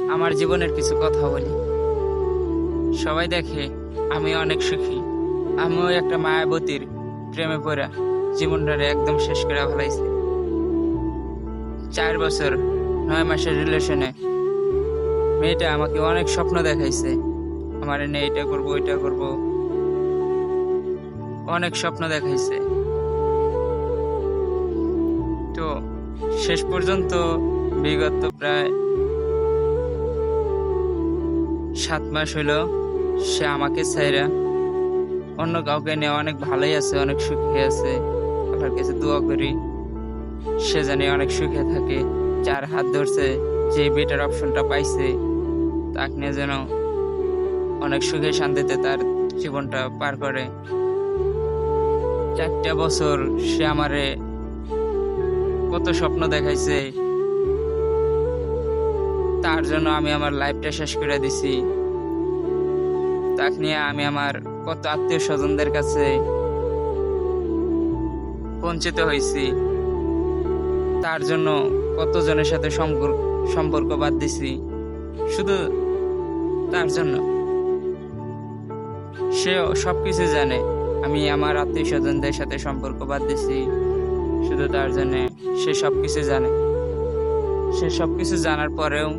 আমার জীবনের কিছু কথা বলি। সবাই দেখে আমি অনেক সুখী। আমিও একটা মায়াবতীর প্রেমে পড়া জীবনটারে একদম শেষ করে ফেলাইছি। চার বছর, নয় মাসের রিলেশনে মেয়েটা আমাকে অনেক স্বপ্ন দেখাইছে। আমার এনে এটা করব, ওইটা করব। অনেক স্বপ্ন দেখাইছে। তো শেষ পর্যন্ত বিগত প্রায় সাত মাস হইল সে আমাকে ছাইরা অন্য কাউকে নিয়ে অনেক ভালোই আছে, অনেক সুখী আছে। আল্লাহর কাছে দোয়া করি, সে জানি অনেক সুখে থাকে, যার হাত ধরছে, যে বেটার অপশনটা পাইছে, তাকে নিয়ে যেন অনেক সুখে শান্তিতে তার জীবনটা পার করে। চারটা বছর সে আমারে কত স্বপ্ন দেখাইছে তার জন্য আমি আমার লাইফটা শেষ করে দিছি। তাকে নিয়ে আমি আমার কত আত্মীয় স্বজনদের কাছে বঞ্চিত হয়েছি। তার জন্য কতজনের সাথে সম্পর্ক সম্পর্ক বাদ দিছি। শুধু তার জন্য। সে সব কিছু জানে। আমি আমার আত্মীয় স্বজনদের সাথে সম্পর্ক বাদ দিছি। শুধু তার জন্য সে সব কিছু জানে। সে সবকিছু জানার পরেও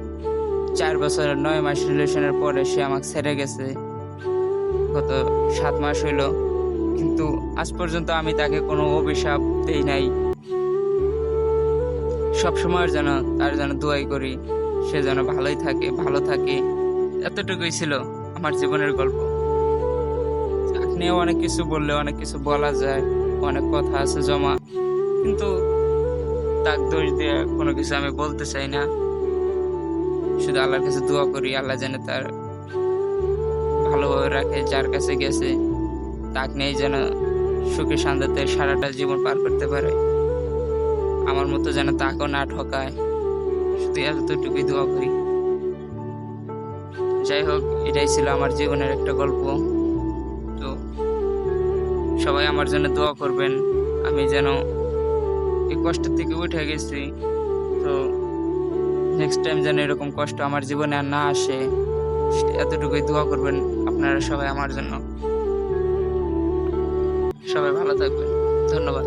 চার বছরের নয় মাস রিলেশনের পরে সে আমাকে ছেড়ে গেছে। গত সাত মাস হইল। কিন্তু আজ পর্যন্ত আমি তাকে কোনো অভিশাপ দেই নাই। সব সময়ের যেন তার যেন দোয়াই করি, সে যেন ভালোই থাকে, ভালো থাকে। এতটুকুই ছিল আমার জীবনের গল্প। নিয়ে অনেক কিছু বললে, অনেক কিছু বলা যায়, অনেক কথা আছে জমা। কিন্তু তাক দোষ দিয়ে কোনো কিছু আমি বলতে চাই না। শুধু আল্লাহর কাছে দোয়া করি, আল্লাহ যেন তার ভালোভাবে রাখে, যার কাছে গেছে, তাক নিয়ে যেন সুখে শান্তিতে সারাটা জীবন পার করতে পারে। আমার মতো যেন তাকেও না ঠকায়। শুধু এতটুকুই দোয়া করি। যাই হোক, এটাই ছিল আমার জীবনের একটা গল্প। তো সবাই আমার জন্য দোয়া করবেন। আমি যেন এই কষ্ট থেকে উঠে গেছি। তো নেক্সট টাইম যেন এরকম কষ্ট আমার জীবনে আর না আসে, এতটুকুই দোয়া করবেন আপনারা সবাই আমার জন্য। সবাই ভালো থাকবেন। ধন্যবাদ।